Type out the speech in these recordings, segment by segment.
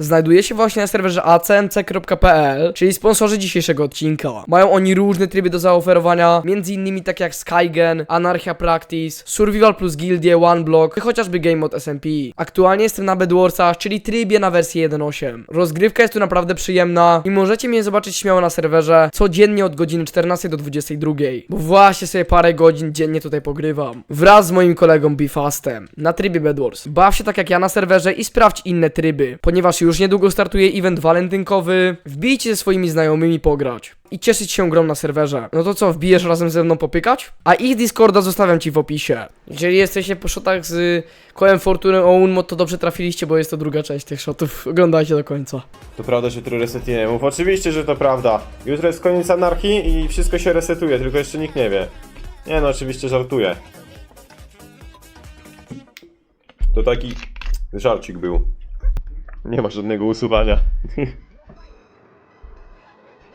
Znajduje się właśnie na serwerze acmc.pl, czyli sponsorzy dzisiejszego odcinka. Mają oni różne tryby do zaoferowania, innymi takie jak Skygen, Anarchia Practice, Survival plus Gildie, One Block, czy chociażby Game Mode SMP. Aktualnie jestem na Bedwarsach, czyli trybie na wersję 1.8. Rozgrywka jest tu naprawdę przyjemna i możecie mnie zobaczyć śmiało na serwerze codziennie od godziny 14 do 22, bo właśnie sobie parę godzin dziennie tutaj pogrywam. Wraz z moim kolegą Bifastem na trybie Bedwars. Baw się tak jak ja na serwerze i sprawdź inne tryby, ponieważ już niedługo startuje event walentynkowy. Wbijcie ze swoimi znajomymi pograć i cieszyć się grą na serwerze. No to co, wbijesz razem ze mną popykać? A ich Discorda zostawiam ci w opisie. Jeżeli jesteście po shotach z kołem Fortuny o Unmo, to dobrze trafiliście, bo jest to druga część tych shotów. Oglądajcie do końca. To prawda, że jutro resetuje mów. Oczywiście, że to prawda. Jutro jest koniec anarchii i wszystko się resetuje, tylko jeszcze nikt nie wie. Nie no, oczywiście żartuję. To taki żarcik był. Nie ma żadnego usuwania.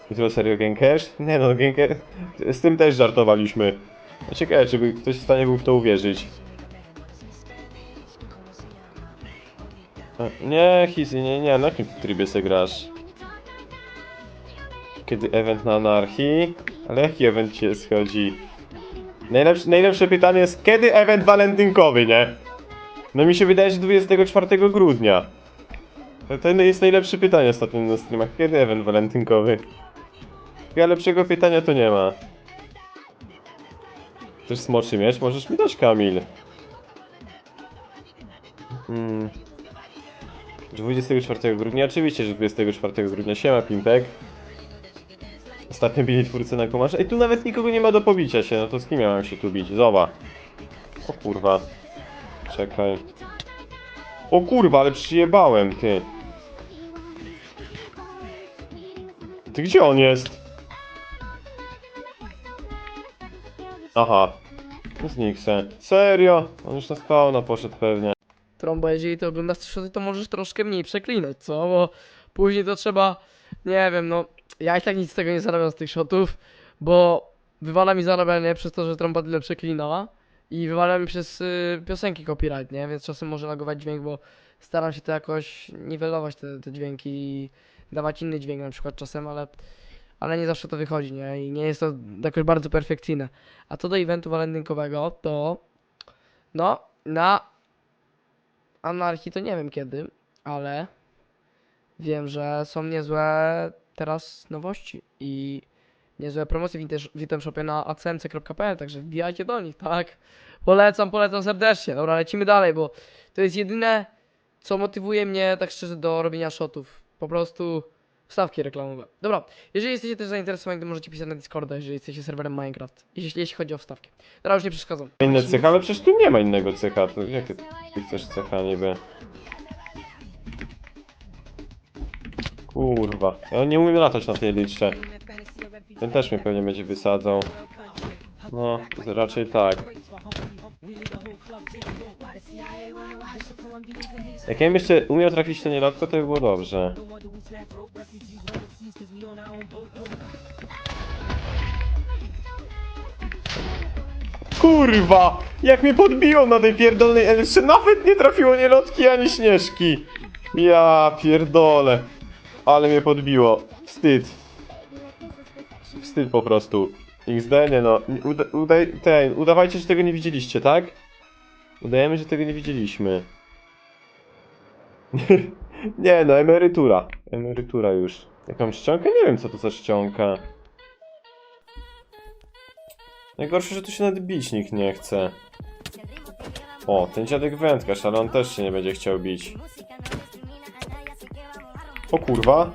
Jutro serio Genkash? Nie no, Genkash... Z tym też żartowaliśmy. No ciekawe, czy ktoś w stanie był w to uwierzyć. Nie, Hizy, nie, nie, na jakim trybie se grasz? Kiedy event na anarchii? Ale jaki event cię schodzi? Najlepsze, najlepsze pytanie jest, kiedy event walentynkowy, nie? No mi się wydaje, że 24 grudnia. To, jest najlepsze pytanie ostatnio na streamach. Kiedy event walentynkowy? Ja lepszego pytania to nie ma. Chcesz smoczy mieć? Możesz mi dać, Kamil. Hmm. 24 grudnia, oczywiście, że 24 grudnia. Siema, Pimpek. Ostatnio bili twórcy na komarze. Ej, tu nawet nikogo nie ma do pobicia się, no to z kim mam się tu bić? Zoba. O kurwa. Czekaj. O kurwa, ale przyjebałem, ty. Ty gdzie on jest? Aha. Znikł se. Serio? On już na spawna poszedł pewnie. Trombo, jeżeli to oglądasz shoty, to możesz troszkę mniej przeklinać, co? Bo później to trzeba, nie wiem, no, ja i tak nic z tego nie zarabiam z tych shotów, bo wywala mi zarabianie przez to, że trąba tyle przeklinała i wywala mi przez y, piosenki copyright, nie? Więc czasem może lagować dźwięk, bo staram się to jakoś niwelować te, te dźwięki i dawać inny dźwięk na przykład czasem, ale, ale nie zawsze to wychodzi, nie? I nie jest to jakoś bardzo perfekcyjne. A to do eventu walentynkowego, to no, na anarchii to nie wiem kiedy, ale wiem, że są niezłe teraz nowości i niezłe promocje w Inter- w Item Shopie na acmc.pl, także wbijajcie do nich, tak? Polecam, polecam serdecznie. Dobra, lecimy dalej, bo to jest jedyne, co motywuje mnie tak szczerze do robienia shotów. Po prostu wstawki reklamowe. Dobra, jeżeli jesteście też zainteresowani, to możecie pisać na Discorda, jeżeli jesteście serwerem Minecraft, jeśli, jeśli chodzi o wstawki. Dobra, już nie przeszkadzam. Inne cecha, ale przecież tu nie ma innego cecha. To jakie ty chcesz cecha niby? Kurwa. Ja nie umiem latać na tej liczce. Ten też mnie pewnie będzie wysadzał. No, raczej tak. Jak ja bym jeszcze umiał trafić to nielotko, to by było dobrze. Kurwa! Jak mnie podbiło na tej pierdolnej elce, nawet nie trafiło nielotki ani śnieżki. Ja pierdolę. Ale mnie podbiło. Wstyd. Wstyd po prostu. XD, nie no. Uda, udaj, ten, udawajcie, że tego nie widzieliście, tak? Udajemy, że tego nie widzieliśmy. nie no, emerytura. Emerytura już. Jakąś czcionkę? Nie wiem, co to za czcionka. Najgorsze, że tu się nawet bić nikt nie chce. O, ten dziadek wędkarz, ale on też się nie będzie chciał bić. O kurwa.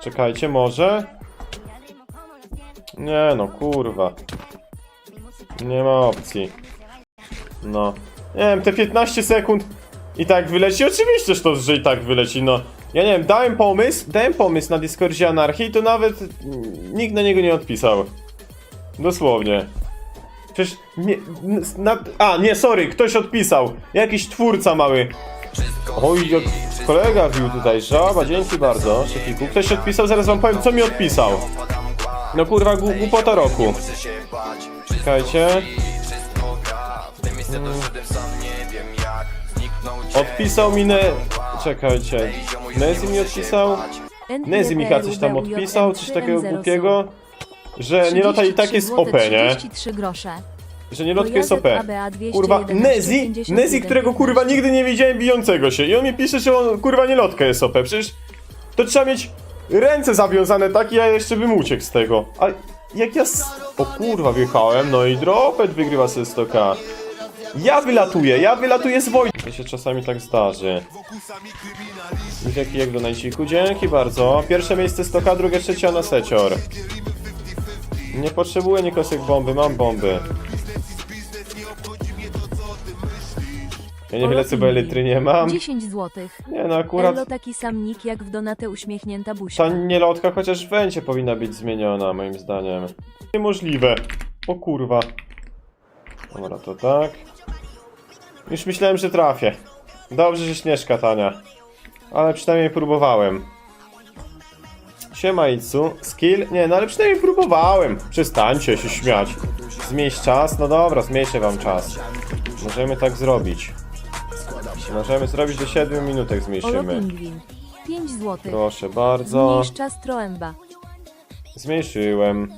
Czekajcie, może? Nie no, kurwa. Nie ma opcji. No. Nie wiem, te 15 sekund i tak wyleci. Oczywiście, że to, że i tak wyleci, no. Ja nie wiem, dałem pomysł, dałem pomysł na Discordzie Anarchii, to nawet nikt na niego nie odpisał. Dosłownie. Przecież nie, na, A, nie, sorry, ktoś odpisał. Jakiś twórca mały. Oj, jak kolega wił tutaj, żaba, dzięki bardzo. Ktoś odpisał, zaraz wam powiem, co mi odpisał. No kurwa, gł- głupota roku. Czekajcie. nie Odpisał mi ne... Czekajcie. Nezi mi odpisał? Nezi mi chyba coś tam odpisał, coś takiego głupiego. Że Nielota i tak jest OP, nie? 33 grosze. Że Nielotka jest OP. ABA 211, Kurwa, Nezi, 51, Nezi, którego kurwa nigdy nie widziałem bijącego się. I on mi pisze, że on kurwa Nielotka jest OP. Przecież to trzeba mieć ręce zawiązane tak, ja jeszcze bym uciekł z tego. A jak ja... S... O kurwa, wjechałem, no i Dropet wygrywa sobie 100k. Ja wylatuję, ja wylatuję z Wojtka. To się czasami tak zdarzy. Dzięki jak do najciku, dzięki bardzo. Pierwsze miejsce 100k, drugie trzecie na secior. Nie potrzebuję nikosek bomby, mam bomby. Ja nie lecę, bo elitry nie mam. 10 zł. Nie no, akurat Elo taki sam nick jak w Donatę uśmiechnięta buźka. ta nielotka chociaż w węcie powinna być zmieniona, moim zdaniem. Niemożliwe. O kurwa. Dobra, to tak. Już myślałem, że trafię. Dobrze, że śnieżka tania. Ale przynajmniej próbowałem. Siema Itsu. Skill? Nie, no ale przynajmniej próbowałem. Przestańcie się śmiać. Zmniejsz czas? No dobra, zmniejszę wam czas. Możemy tak zrobić. Możemy zrobić do 7 minutek Olo zmniejszymy. Pingwin. 5 zł. Proszę bardzo. Zmniejsz czas Troemba. Zmniejszyłem.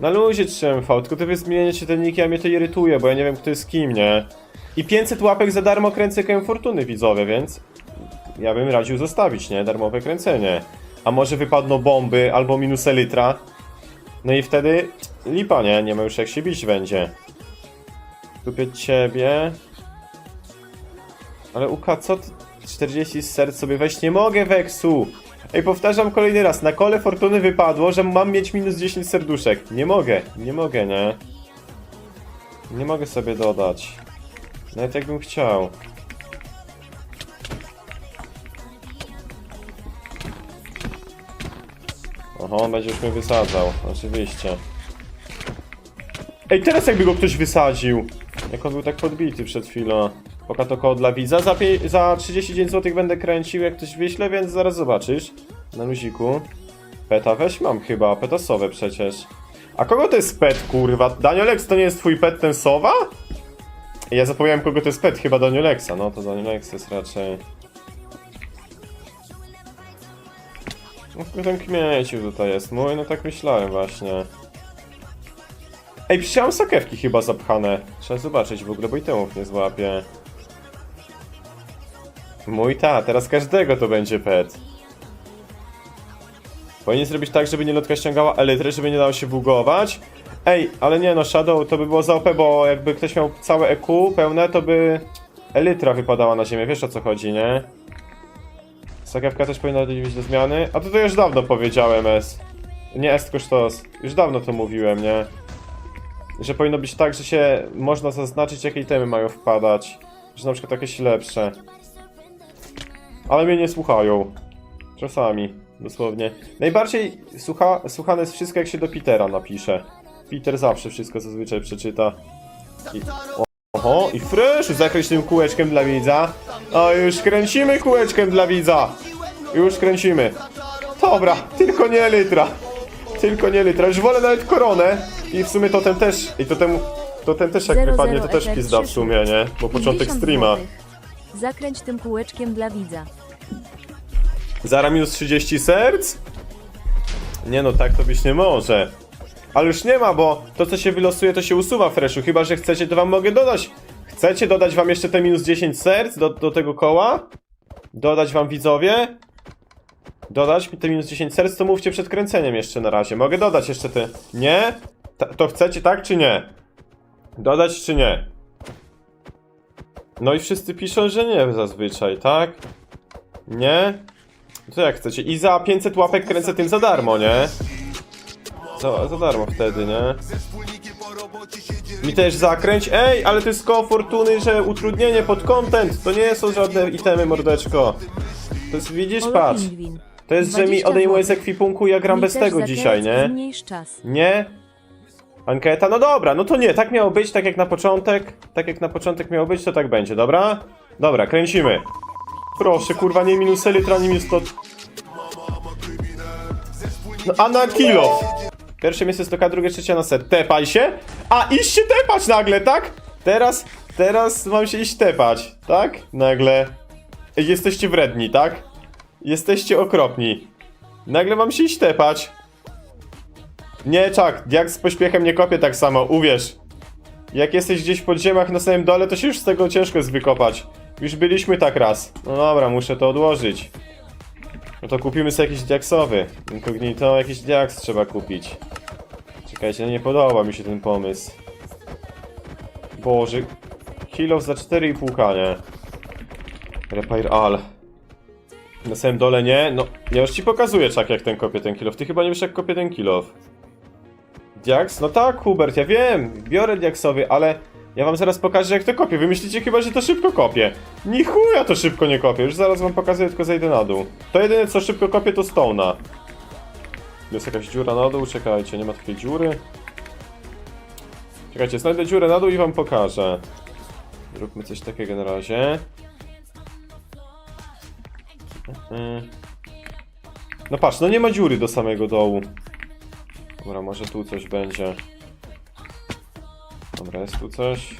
Na luzie trzymam V, tylko ty wy zmieniacie te niki, a mnie to irytuje, bo ja nie wiem kto jest kim, nie? I 500 łapek za darmo kręcę kołem fortuny widzowie, więc ja bym radził zostawić, nie? Darmowe kręcenie. A może wypadną bomby albo minus litra. No i wtedy lipa, nie? Nie ma już jak się bić będzie. Kupię ciebie. Ale Uka, co ty? 40 z serc sobie weź, nie mogę Weksu! Ej, powtarzam kolejny raz, na kole fortuny wypadło, że mam mieć minus 10 serduszek. Nie mogę, nie mogę, nie? Nie mogę sobie dodać. Nawet jakbym chciał. Oho, będzie już mnie wysadzał, oczywiście. Ej, teraz jakby go ktoś wysadził. Jak on był tak podbity przed chwilą. Poka to koło dla widza. Za, za 39 zł będę kręcił, jak ktoś wyśle, więc zaraz zobaczysz. Na luziku. Peta weź mam chyba, petasowe przecież. A kogo to jest pet, kurwa? Danielox to nie jest twój pet, ten sowa? Ja zapomniałem kogo to jest pet, chyba Danieloxa. No to Danielox jest raczej... No tylko ten kmieciu tutaj jest mój, no tak myślałem właśnie. Ej, przecież sakiewki chyba zapchane. Trzeba zobaczyć w ogóle, bo i temów nie złapię. Mój ta, teraz każdego to będzie pet. Powinien zrobić tak, żeby nie lotka ściągała elytry, żeby nie dało się bugować. Ej, ale nie no, Shadow to by było za OP, bo jakby ktoś miał całe EQ pełne, to by elytra wypadała na ziemię, wiesz o co chodzi, nie? Sakiewka też powinna być do zmiany. A to to już dawno powiedziałem, S. Nie S, tylko sztos. Już dawno to mówiłem, nie? Że powinno być tak, że się można zaznaczyć, jakie itemy mają wpadać. Że na przykład jakieś lepsze. Ale mnie nie słuchają. Czasami, dosłownie. Najbardziej słucha, słuchane jest wszystko, jak się do Petera napisze. Peter zawsze wszystko zazwyczaj przeczyta. I, oho, i fresh, zakreś tym kółeczkiem dla widza. O, już kręcimy kółeczkiem dla widza. Już kręcimy. Dobra, tylko nie litra. Tylko nie litra. Już wolę nawet koronę. I w sumie to ten też. I to ten, to ten też jak Zero, wypadnie, zero, to też pizda w sumie, nie? Bo początek 50 streama. Zakręć tym kółeczkiem dla widza. Zara minus 30 serc? Nie no, tak to być nie może. Ale już nie ma, bo to co się wylosuje, to się usuwa freshu. Chyba, że chcecie, to wam mogę dodać. Chcecie dodać wam jeszcze te minus 10 serc do, do tego koła? Dodać wam widzowie? Dodać mi te minus 10 serc, to mówcie przed kręceniem jeszcze na razie. Mogę dodać jeszcze te... Nie? To chcecie tak czy nie? Dodać czy nie? No i wszyscy piszą, że nie zazwyczaj, tak? Nie? To jak chcecie? I za 500 łapek kręcę tym za darmo, nie? Za, za darmo wtedy, nie? Mi też zakręć. Ej, ale to jest koło fortuny, że utrudnienie pod content. To nie są żadne itemy, mordeczko. To jest, widzisz, patrz. Pingwin. To jest, że mi 20 odejmuje z złotych. ekwipunku, ja gram bez tego dzisiaj, nie? Zmniejsz czas. Nie? Anketa? No dobra, no to nie, tak miało być, tak jak na początek. Tak jak na początek miało być, to tak będzie, dobra? Dobra, kręcimy. Proszę, kurwa, nie minus litra, nie minus to... No, a na kilo! Pierwsze miejsce 100k, drugie, trzecia na set. Tepaj się? A, iść się tepać nagle, tak? Teraz, teraz mam się iść tepać, tak? Nagle. Jesteście wredni, tak? Jesteście okropni. Nagle mam się iść tepać. Nie, czak, jak z pośpiechem nie kopię tak samo, uwierz. Jak jesteś gdzieś w podziemiach na samym dole, to się już z tego ciężko jest wykopać. Już byliśmy tak raz. No dobra, muszę to odłożyć. No to kupimy sobie jakiś diaksowy. Incognito, jakiś diaks trzeba kupić. Czekajcie, nie podoba mi się ten pomysł. Boże. Kilo za 4,5k, nie? Repair all. Na samym dole nie? No, ja już ci pokazuję, czak, jak ten kopie ten kilof. Ty chyba nie wiesz, jak kopie ten kilof. Diaks? No tak, Hubert, ja wiem. Biorę diaksowy, ale ja wam zaraz pokażę, jak to kopię. Wy myślicie chyba, że to szybko kopie. Ni chuja to szybko nie kopie. Już zaraz wam pokazuję, tylko zejdę na dół. To jedyne, co szybko kopie, to Stone'a. Jest jakaś dziura na dół, czekajcie, nie ma takiej dziury. Czekajcie, znajdę dziurę na dół i wam pokażę. Zróbmy coś takiego na razie. No patrz, no nie ma dziury do samego dołu. Dobra, może tu coś będzie. Dobra, jest tu coś.